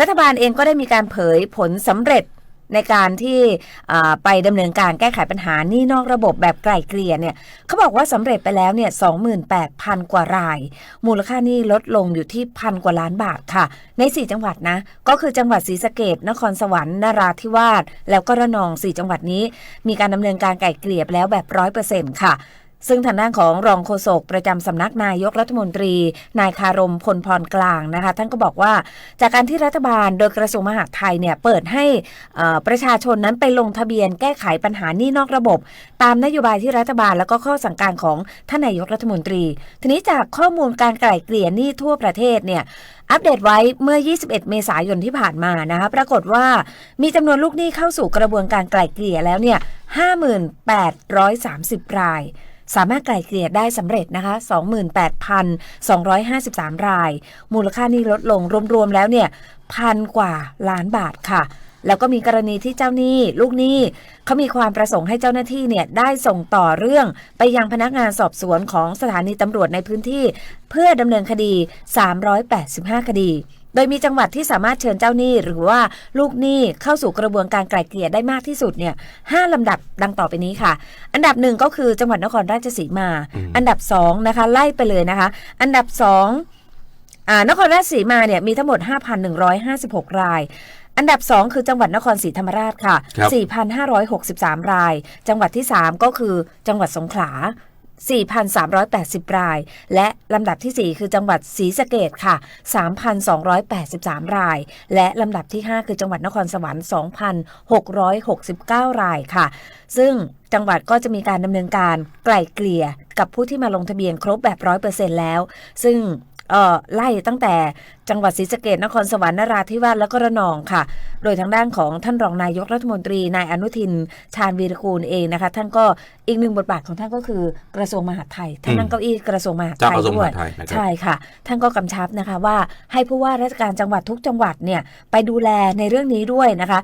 รัฐบาลเองก็ได้มีการเผยผลสำเร็จในการที่ไปดำเนินการแก้ไขปัญหานี่นอกระบบแบบไกล่เกลี่ยเนี่ยเขาบอกว่าสำเร็จไปแล้วเนี่ย28,000 กว่าราย มูลค่านี่ลดลงอยู่ที่พันกว่าล้านบาทค่ะ ใน 4 จังหวัดนะ ก็คือจังหวัดศรีสะเกดนครสวรรค์นราธิวาสแล้วก็ระนอง 4 จังหวัดนี้ มีการดำเนินการไกล่เกลี่ยไปแล้วแบบร้อยเปอร์เซ็นต์ค่ะ ซึ่งทางด้านของรองโฆษกประจำสำนักนายกรัฐมนตรี นายคารมพลพรกลางนะคะ ท่านก็บอกว่า จากการที่รัฐบาลโดยกระทรวงมหาดไทยเนี่ยเปิดให้ประชาชนนั้นไปลงทะเบียนแก้ไขปัญหานี่นอกระบบ ตามนโยบายที่รัฐบาลแล้วก็ข้อสั่งการของท่านนายกรัฐมนตรี ทีนี้จากข้อมูลการไกล่เกลี่ยหนี้ทั่วประเทศเนี่ยอัปเดตไว้เมื่อ 21 เมษายนที่ผ่านมานะคะปรากฏว่ามีจำนวนลูกหนี้เข้าสู่กระบวนการไกล่เกลี่ยแล้วเนี่ย 58,30 ราย สามารถไกล่เกลี่ยได้สำเร็จนะคะ 28,253 ราย มูลค่านี้ลดลงรวมๆแล้วเนี่ยพันกว่าล้านบาทค่ะแล้วก็มีกรณีที่เจ้าหนี้ลูกหนี้เขามีความประสงค์ให้เจ้าหน้าที่เนี่ยได้ส่งต่อเรื่องไปยังพนักงานสอบสวนของสถานีตำรวจในพื้นที่ เพื่อดำเนินคดี 385 คดี โดยมีจังหวัดที่สามารถเชิญเจ้าหนี้หรือว่าลูกหนี้เข้าสู่กระบวนการไกล่เกลี่ยได้มากที่สุดเนี่ยห้าลำดับดังต่อไปนี้ค่ะ อันดับหนึ่งก็คือจังหวัดนครราชสีมา อันดับสองนะคะ ไล่ไปเลยนะคะ อันดับสองอ่านครราชสีมาเนี่ยมีทั้งหมด 5,156 รายอันดับ 2 คือจังหวัดนครศรีธรรมราชค่ะครับ4,563 ราย จังหวัดที่ 3 ก็คือจังหวัดสงขลา 4,380 ราย และลำดับทีสี่ 4 คือจังหวัดศรีสะเกดค่ะ 3,283 ราย และลำดับที่ 5 คือจังหวัดนครสวรรค์ 2,669 รายค่ะ ซึ่งจังหวัดก็จะมีการดำเนินการไกล่เกลี่ยกับผู้ที่มาลงทะเบียนครบแบบ100%แล้ว ซึ่ง ไล่ตั้งแต่จังหวัดศรีสะเกดนครสวรรค์นราธิวาสแล้วก็ระนองค่ะ โดยทางด้านของท่านรองนายกรัฐมนตรีนายอนุทิน ชาญวีรกูลเองนะคะ ท่านก็อีกหนึ่งบทบาทของท่านก็คือกระทรวงมหาดไทยท่านนั่งเก้าอี้กระทรวงมหาดเจ้าไทยกระทรวงด้มวยหาดไทยนะครับใช่ค่ะ ท่านก็กำชับนะคะว่าให้ผู้ว่าราชการจังหวัดทุกจังหวัดเนี่ยไปดูแลในเรื่องนี้ด้วยนะคะ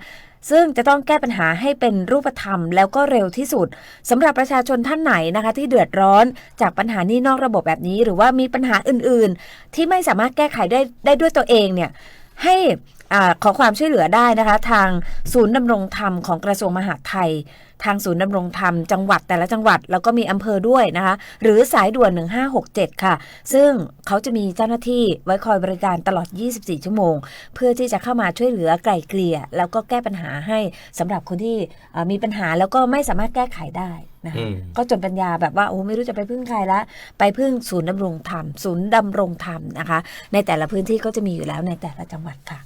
ซึ่งจะต้องแก้ปัญหาให้เป็นรูปธรรมแล้วก็เร็วที่สุดสำหรับประชาชนท่านไหนนะคะ ที่เดือดร้อนจากปัญหานี้นอกระบบแบบนี้ หรือว่ามีปัญหาอื่น ๆ ที่ไม่สามารถแก้ไขได้ได้ด้วยตัวเองเนี่ยให้ อาขอความช่วยเหลือได้นะคะ ทางศูนย์ดำรงธรรมของกระทรวงมหาดไทย ทางศูนย์ดำรงธรรมจังหวัดแต่ละจังหวัด แล้วก็มีอำเภอด้วยนะคะ หรือสายด่วน 1567 ค่ะ ซึ่งเขาจะมีเจ้าหน้าที่ไว้คอยบริการตลอด 24 ชั่วโมง เพื่อที่จะเข้ามาช่วยเหลือไกล่เกลี่ย แล้วก็แก้ปัญหาให้สำหรับคนที่เอ่อมีปัญหาแล้วก็ไม่สามารถแก้ไขได้นะคะอืมก็จนปัญญาแบบว่าโอ้ไม่รู้จะไปพึ่งใครละไปพึ่งศูนย์ดำรงธรรมศูนย์ดำรงธรรมนะคะ ในแต่ละพื้นที่ก็จะมีอยู่แล้วในแต่ละจังหวัดค่ะ